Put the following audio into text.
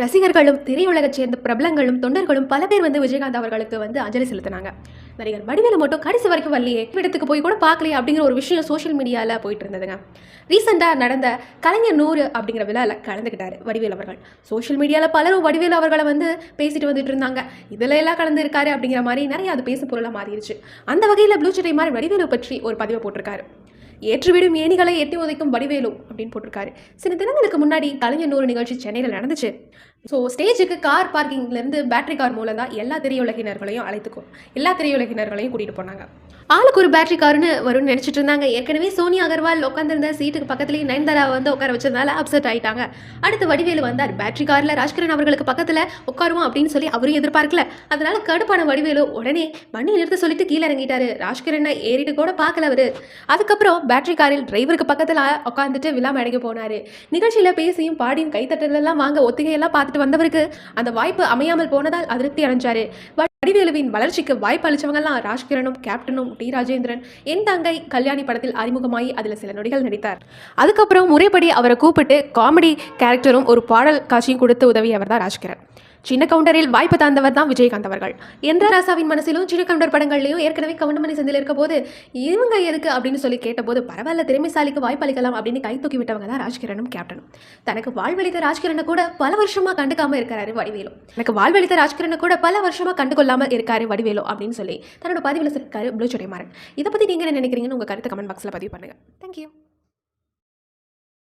ரசிகர்களும் திரையுலகச் சேர்ந்த பிரபலங்களும் தொண்டர்களும் பல பேர் வந்து விஜயகாந்த் அவர்களுக்கு வந்து அஞ்சலி செலுத்தினாங்க. நடிகர் வடிவேலு மட்டும் கடைசி வரைக்கும் வரலையே இடத்துக்கு போய் கூட பார்க்கலையே அப்படிங்கிற ஒரு விஷயம் சோஷியல் மீடியாவில் போயிட்டு இருந்ததுங்க. ரீசெண்டாக நடந்த கலைஞர் நூறு அப்படிங்கிற விழாவில் கலந்துக்கிட்டாரு வடிவேலு அவர்கள். சோஷியல் மீடியாவில் பலரும் வடிவேலு அவர்களை வந்து பேசிட்டு வந்துட்டு இருந்தாங்க. இதில் எல்லாம் கலந்துருக்காரு அப்படிங்கிற மாதிரி நிறைய அது பேசு பொருளாக மாறிடுச்சு. அந்த வகையில் ப்ளூ சட்டை மாதிரி வடிவேலு பற்றி ஒரு பதிவை போட்டிருக்காரு. ஏற்றுவிடும் ஏணிகளை எட்டி உதைக்கும் வடிவேலு அப்படின்னு போட்டிருக்காரு. சில தினங்களுக்கு முன்னாடி கலைஞர் நூறு நிகழ்ச்சி சென்னையில் நடந்துச்சு. ஸோ ஸ்டேஜுக்கு கார் பார்க்கிங்லேருந்து பேட்டரி கார் மூலம் தான் எல்லா திரையுலகினர்களையும் அழைத்துக்கும் எல்லா திரையுலகினர்களையும் கூட்டிகிட்டு போனாங்க. ஆளுக்கு ஒரு பேட்டரி கார்னு வரும்னு நினச்சிட்டு இருந்தாங்க. ஏற்கனவே சோனியா அகர்வால் உட்காந்துருந்த சீட்டுக்கு பக்கத்துலேயே நயன்தாரா வந்து உட்கார வச்சதுனால அப்செட் ஆயிட்டாங்க. அடுத்து வடிவேலு வந்தார். பேட்டரி காரில் ராஜ்கிரண் அவர்களுக்கு பக்கத்தில் உட்காருவோம் அப்படின்னு சொல்லி அவரும் எதிர்பார்க்கல. அதனால கடுப்பான வடிவேலு உடனே வண்டி நிறுத்த சொல்லிட்டு கீழே இறங்கிட்டாரு. ராஜ்கிரனை ஏறிட்டு கூட பார்க்கல அவரு. அதுக்கப்புறம் பேட்டரி காரில் டிரைவருக்கு பக்கத்தில் உட்காந்துட்டு விழா மேடைக்கு போனார். நிகழ்ச்சியில் பேசியும் பாடியும் கைத்தட்டலெல்லாம் வாங்க ஒத்திகையெல்லாம் பார்த்து பார்த்துட்டு வந்தவருக்கு அந்த வாய்ப்பு அமையாமல் போனதால் அதிருப்தி அடைஞ்சாரு. வடிவேலுவின் வளர்ச்சிக்கு வாய்ப்பு அளித்தவங்கலாம் ராஜ்கிரனும் கேப்டனும் டி. ராஜேந்திரன் என் தங்கை கல்யாணி படத்தில் அறிமுகமாகி அதில் சில நொடிகள் நடித்தார். அதுக்கப்புறம் முறைப்படி அவரை கூப்பிட்டு காமெடி கேரக்டரும் ஒரு பாடல் காட்சியும் கொடுத்து உதவியவர் தான் ராஜ்கிரண். சின்ன கவுண்டரில் வாய்ப்பு தந்தவர் தான் விஜயகாந்த் அவர்கள். என்ற ராசாவின் மனசிலும் சின்ன கவுண்டர் படங்கள்லையும் ஏற்கனவே கவுண்டமணி சந்தில் இருக்க போது இவங்க எதுக்கு? அப்படின்னு சொல்லி கேட்டபோது பரவாயில்ல திறமைசாலிக்கு வாய்ப்பு அளிக்கலாம் அப்படின்னு கை தூக்கி விட்டவங்க தான் ராஜ்கிரனும் கேப்டனும். தனக்கு வாழ்வழித்த ராஜ்கிரனை கூட பல வருஷமா கண்டுக்காம இருக்காரு வடிவேலு. எனக்கு வாழ்வழித்த ராஜ்கிரனை கூட பல வருஷமா கண்டுகொள்ளாம இருக்காரு வடிவேலு அப்படின்னு சொல்லி தன்னோட பதிவில் சொல்லியிருக்காரு ப்ளூ மாறன் இதை பத்தி நீங்க என்ன நினைக்கிறீங்கன்னு உங்க கருத்தை கமெண்ட் பாக்ஸ்ல பதிவு பண்ணுங்க. தேங்க்யூ